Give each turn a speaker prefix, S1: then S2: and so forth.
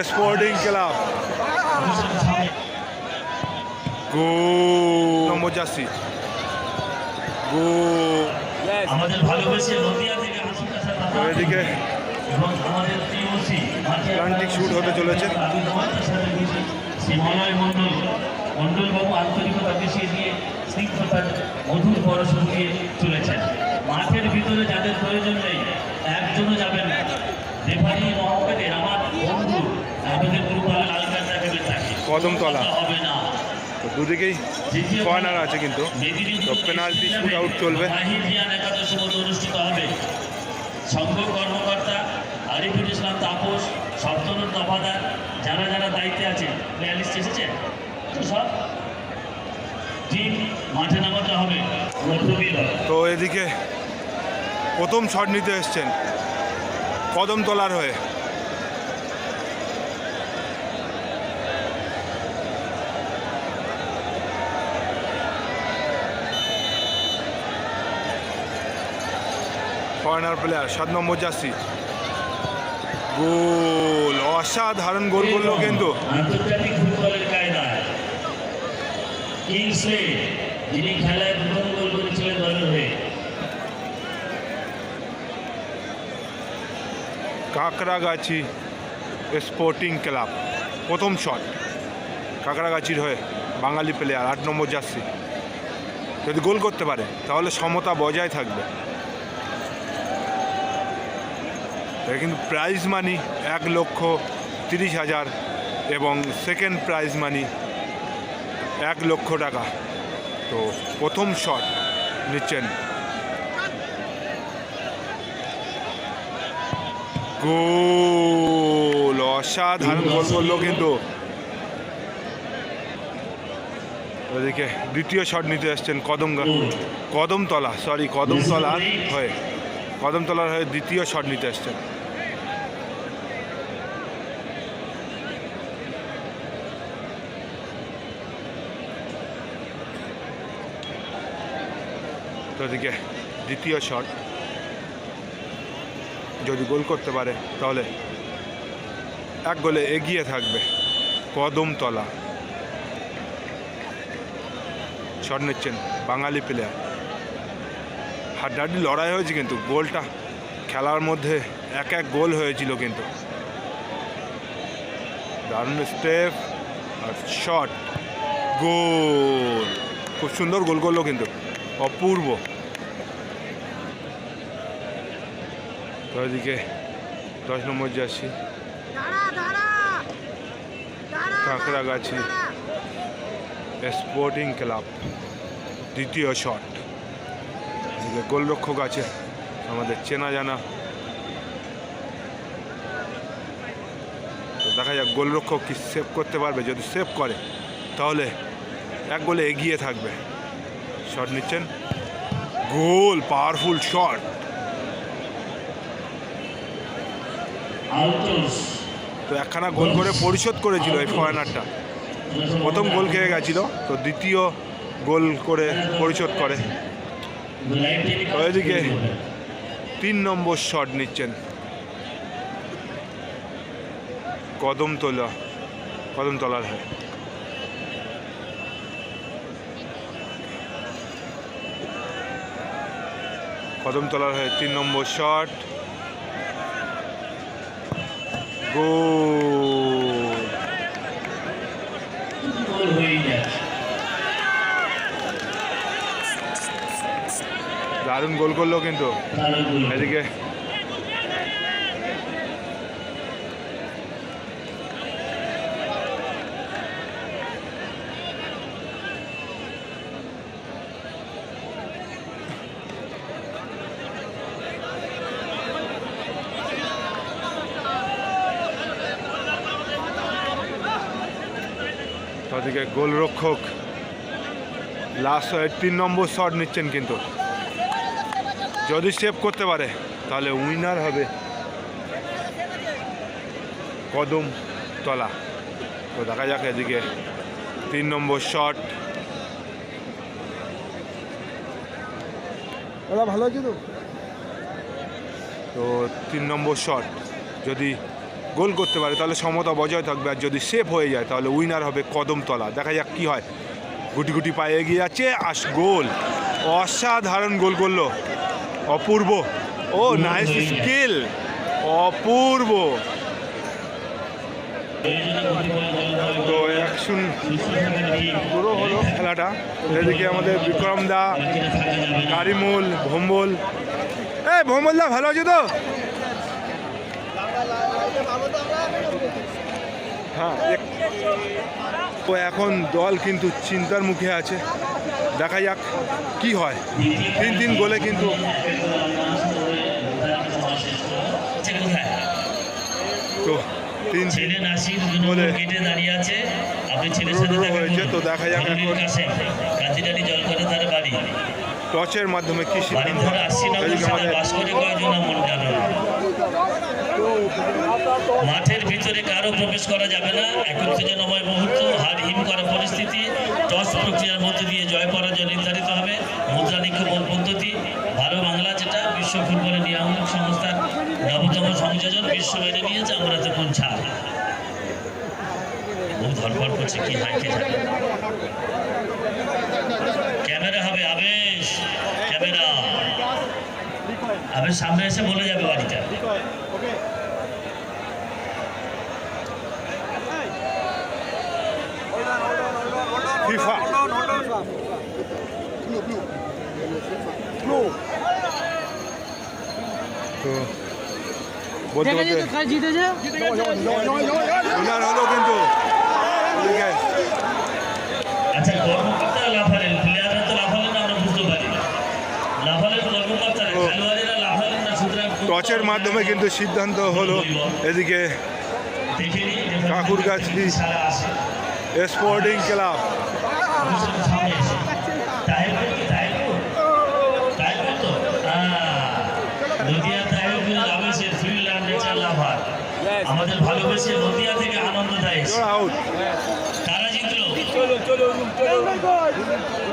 S1: Sporting club গো নম্বর jersey গো
S2: আমাদের ভালোবেসে নদিয়া থেকে
S1: এদিকে প্লান্টিক শুট হতে চলেছে।
S2: শ্রীমলয় মণ্ডল মণ্ডল বাবু আন্তরিকতা মিশিয়ে দিয়ে স্নিগ্ধতার মধুর পরশন দিয়ে চলেছেন। মাঠের ভিতরে যাদের প্রয়োজন নেই একজনও যাবেন না। রেফারি
S1: কদমতলা। তো দুদিকেই কর্নার আছে কিন্তু। তো পেনাল্টি শুট আউট চলবে।
S2: অনুষ্ঠিত হবে। সংঘ কর্মকর্তা আরিফুল ইসলাম তাপস সপ্তনুর দফাদার যারা যারা দায়িত্বে আছে প্লেয়ার লিস্ট এসেছে তো সব টিম মাঠে নামাতে হবে হবে।
S1: তো এদিকে প্রথম শট নিতে এসছেন কদমতলার হয়ে। কর্নার প্লেয়ার সাত নম্বর জার্সি। গোল অসাধারণ গোল করল কিন্তু।
S2: আন্তর্জাতিক ফুটবলের কায়দায় কিংসলে যিনি খেলায় প্রথম গোল করেছিলেন দলের হয়ে।
S1: কাঁকড়াগাছি স্পোর্টিং ক্লাব প্রথম শট কাঁকড়াগাছির হয়ে বাঙালি প্লেয়ার আট নম্বর জার্সি। যদি গোল করতে পারে তাহলে সমতা বজায় থাকবে। কিন্তু প্রাইজ মানি এক লক্ষ তিরিশ হাজার এবং সেকেন্ড প্রাইজ মানি এক লক্ষ টাকা। তো প্রথম শট নিচ্ছেন। গোল, অসাধারণ গোল করল কিন্তু। ওদিকে দ্বিতীয় শট নিতে আসছেন কদম কদমতলা সরি কদমতলা হয়ে, কদমতলার হয়ে দ্বিতীয় শট নিতে আসছেন তো দ্বিতীয় শট। যদি গোল করতে পারে, তাহলে এক গোলে এগিয়ে থাকবে কদমতলা শট নিচ্ছেন বাঙালি প্লেয়ার হাড্ডাহাড্ডি লড়াই হয়েছে কিন্তু, গোলটা খেলার মধ্যে এক এক গোল হয়েছিল কিন্তু। দারুণ স্টেপ আর শট। গোল! খুব সুন্দর গোল করল কিন্তু। অপূর্ব। তো এদিকে দশ নম্বর
S3: দাঁড়া
S1: কাঁকড়াগাছি স্পোর্টিং ক্লাব দ্বিতীয় শট এদিকে গোলরক্ষক আছে আমাদের চেনা জানা। তো দেখা যাক গোলরক্ষক কি সেভ করতে পারবে। যদি সেভ করে তাহলে এক গোলে এগিয়ে থাকবে। শট নিচ্ছেন গোল পাওয়ারফুল শট তো একখানা গোল করে পরিশোধ করেছিল এই ফরেনারটা। প্রথম গোল খেয়ে গেছিল তো দ্বিতীয় গোল করে পরিশোধ করে। ওইদিকে তিন নম্বর শট নিচ্ছেন কদমতলা কদমতলার হয়ে। কদমতলার হয়ে তিন নম্বর শট।
S2: গো
S1: দারুণ গোল করল কিন্তু। এদিকে ওদিকে গোলরক্ষক। লাস্ট হয়ে তিন নম্বর শট নিচ্ছেন কিন্তু। যদি সেভ করতে পারে তাহলে উইনার হবে। কদম তলা। তো দেখা যাক এদিকে তিন নম্বর শট
S3: ভালো আছে তো?
S1: তো তিন নম্বর শট যদি গোল করতে পারে তাহলে সমতা বজায় থাকবে। আর যদি সেফ হয়ে যায় তাহলে উইনার হবে কদমতলা। দেখা যাক কি হয়। গুটি গুটি পায়ে এগিয়ে যাচ্ছে আস গোল। অসাধারণ গোল করল। অপূর্ব। ও নাইস স্কিল অপূর্ব। তো অ্যাকশন পুরো হলো খেলাটা। এদিকে আমাদের বিক্রম দা কারিমুল ভম্বল। এ ভম্বল দা ভালো আছো তো? হ্যাঁ তো এখন দল কিন্তু চিন্তার মুখে আছে। দেখা যাক কি হয়। তিন তিন গোলে কিন্তু তো তিন বলে।
S2: গেটে দাঁড়িয়ে আছে। আপনি ছেলের সাথে
S1: হয়েছে, তো দেখা যাক এখন।
S2: তার বাড়ি।
S1: টচের মাধ্যমে কি সিদ্ধান্ত
S2: মাঠের ভিতরে কারও প্রবেশ করা যাবে না। এখন উত্তেজনাময় মুহূর্ত হার হিম করা পরিস্থিতি, টস প্রক্রিয়ার মধ্যে দিয়ে জয় পরাজয় নির্ধারিত হবে। মুদ্রা নিক্ষেপণ পদ্ধতি, ভালো বাংলা যেটা, বিশ্ব ফুটবলের নিয়ামক সংস্থার নবতম সংযোজন বিশ্ব মেনে নিয়েছে, আমরা তো কোন ছাড়। বহু ধরপড় করছে, কি হয় কে জানে ক্যামেরা হবে আবেশ, ক্যামেরা। আবেশ সামনে এসে বলে যাবে বাড়িটা। সুতরাং
S1: টচের মাধ্যমে কিন্তু সিদ্ধান্ত হলো এদিকে ঠাকুরগাছি। স্পোর্টিং ক্লাব
S2: আমাদের ভালোবেসে নদিয়া থেকে আনন্দ দেয় তারা জিতলো
S3: চলো চলো চলো